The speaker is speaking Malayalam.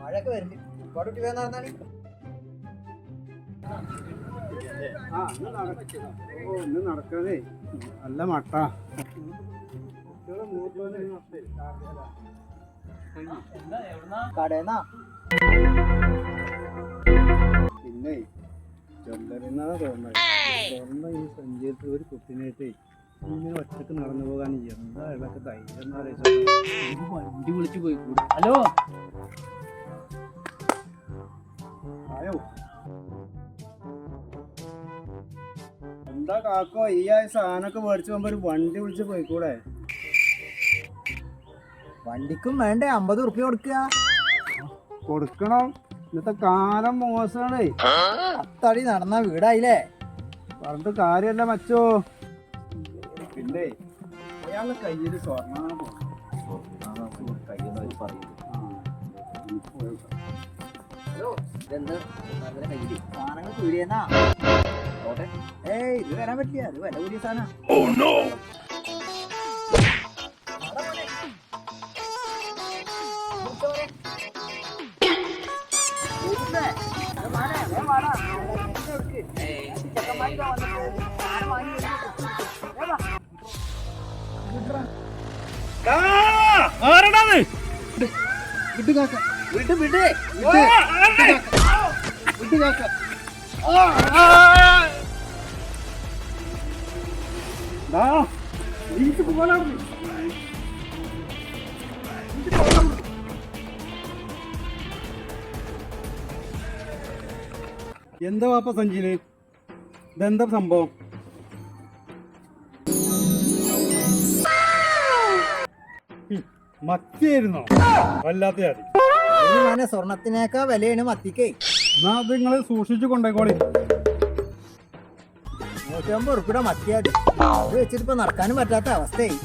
മഴയൊക്കെ വരുന്നുണ്ട് ഒരുപാട് കുട്ടി വേഗം നടന്നാണ് നല്ല മട്ട. കടേന്നാ? പിന്നെ ജ്വല്ലറിന്നാ തോന്നുന്നത്. ഈ സഞ്ചരിച്ച ഒരു കുട്ടിനായിട്ടേ ഇങ്ങനെ ഒറ്റയ്ക്ക് നടന്നു പോകാൻ എന്താ ഇളക്ക് ധൈര്യം എന്ന് പറയുന്നത്? വണ്ടി വിളിച്ചു പോയി ഹലോ? ആയോ? എന്താ കാക്കോ ഈ ആയ സാധനമൊക്കെ മേടിച്ചു പോകുമ്പോ ഒരു വണ്ടി വിളിച്ച് പോയിക്കൂടെ? വണ്ടിക്കും വേണ്ടേ അമ്പത് ഉറുപ്പ്യ കൊടുക്കുക. കൊടുക്കണം. ഇന്നത്തെ കാലം മോശമാണ്. അത്തടി നടന്ന വീടായില്ലേ? പറഞ്ഞിട്ട് കാര്യമല്ല മച്ചോ. പിന്നെ അയാളുടെ കയ്യിൽ സ്വർണ ഇതെന്ത്? നല്ല കയ്യിൽ. സാധനങ്ങൾ പീടിയെന്നാ ഏയ് ഇത് വരാൻ പറ്റില്ല. അത് വില കൂടിയ സാധനം. വിട്ട് കാക്ക. വിട്ട് വിട്ട് വിട്ട് കാക്ക ദാ, എനിക്ക് പോകാനാ എന്താ വാപ്പ സഞ്ചിയിൽ ഇതെന്താ സംഭവം? മത്തിയായിരുന്നോ? വല്ലാത്ത സ്വർണത്തിനേക്കാ വിലയാണ് മത്തിക്കേ. എന്നാ അത് നിങ്ങൾ സൂക്ഷിച്ചു കൊണ്ടേക്കോളി. നൂറ്റമ്പത് ഉറുപ്പിട മത്തിയാടി അത് വെച്ചിട്ട് ഇപ്പൊ നടക്കാനും പറ്റാത്ത അവസ്ഥയായി.